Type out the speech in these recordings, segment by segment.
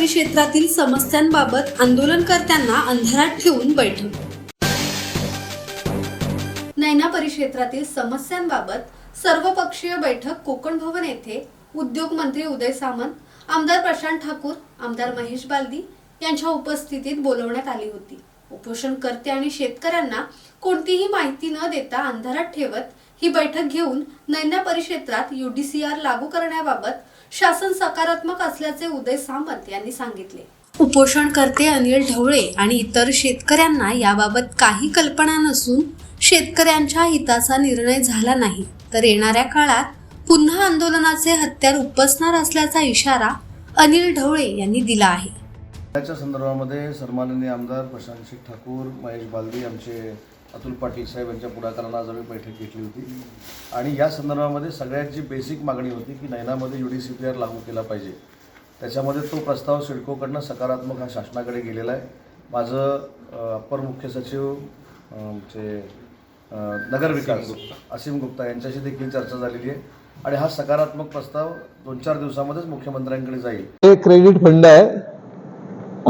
परिक्षेत्रातील समस्यांबाबत आंदोलनकर्त्यांना अंधारात ठेवून बैठक. नैना परिक्षेत्रातील समस्यांबाबत सर्वपक्षीय बैठक कोकण भवन येथे. उद्योग मंत्री उदय सामंत आमदार प्रशांत ठाकूर आमदार महेश बालदी यांच्या उपस्थितीत बोलवण्यात आली होती. उपोषणकर्ते आणि शेतकऱ्यांना कोणतीही माहिती न देता अंधारात ठेवत ही बैठक घेऊन नैना परिक्षेत्रात युडीसीआर लागू करण्याबाबत शासन सकारात्मक असल्याचे उदय सामंत यांनी सांगितले. उपोषणकर्ते अनिल ढवळे आणि इतर शेतकऱ्यांना याबाबत काही कल्पना नसून शेतकऱ्यांच्या हिताचा निर्णय झाला नाही तर येणाऱ्या काळात पुन्हा आंदोलनाचे हत्यार उपसणार असल्याचा इशारा अनिल ढवळे यांनी दिला आहे. त्याच्या संदर्भामध्ये सन्माननीय आमदार प्रशांत ठाकूर महेश बालदी आमचे अतुल पाटील साहेब यांच्या पुढाकारानं आज आम्ही बैठक घेतली होती. आणि या संदर्भामध्ये सगळ्यांची बेसिक मागणी होती की नैनामध्ये U D C P R लागू केला पाहिजे. त्याच्यामध्ये तो प्रस्ताव सिडकोकडनं सकारात्मक हा शासनाकडे गेलेला आहे. माझं अप्पर मुख्य सचिव आमचे अ, नगरविकास असीम गुप्ता. यांच्याशी देखील चर्चा झालेली आहे. आणि हा सकारात्मक प्रस्ताव दोन चार दिवसामध्येच मुख्यमंत्र्यांकडे जाईल. हे क्रेडिट फंड आहे.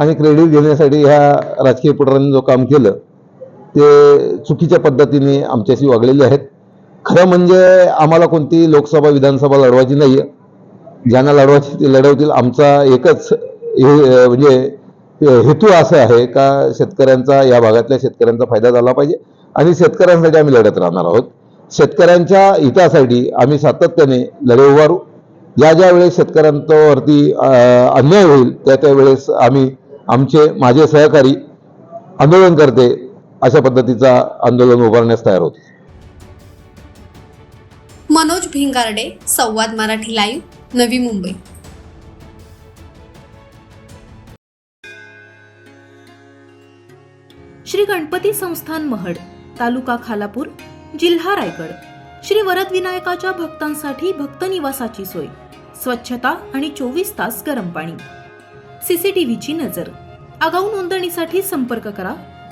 आणि क्रेडिट घेण्यासाठी ह्या राजकीय पुढाऱ्यांनी जो काम केलं ते चुकीच्या पद्धतीने आमच्याशी वागलेले आहेत. खरं म्हणजे आम्हाला कोणती लोकसभा विधानसभा लढवायची नाही आहे ज्यांना लढवायची ते लढवतील. आमचा एकच हे म्हणजे हेतू असा आहे का शेतकऱ्यांचा या भागातल्या शेतकऱ्यांचा फायदा झाला पाहिजे. आणि शेतकऱ्यांसाठी आम्ही लढत राहणार आहोत. शेतकऱ्यांच्या हितासाठी आम्ही सातत्याने लढे उभारू. ज्या ज्या वेळेस शेतकऱ्यांवरती अन्याय होईल त्या त्यावेळेस आम्ही आमचे माझे सहकारी आंदोलन करते. अशा पद्धतीचा आंदोलन उभारण्यास तयार होते. मनोज भिंगारडे संवाद मराठी लाईव्ह नवी मुंबई. श्री गणपती संस्थान महड तालुका खालापूर जिल्हा रायगड. श्री वरद विनायकाच्या भक्तांसाठी भक्त निवासाची सोय स्वच्छता आणि चोवीस तास गरम पाणी. सीसीटीव्हीची नजर. आगाऊ नोंदणीसाठी संपर्क करा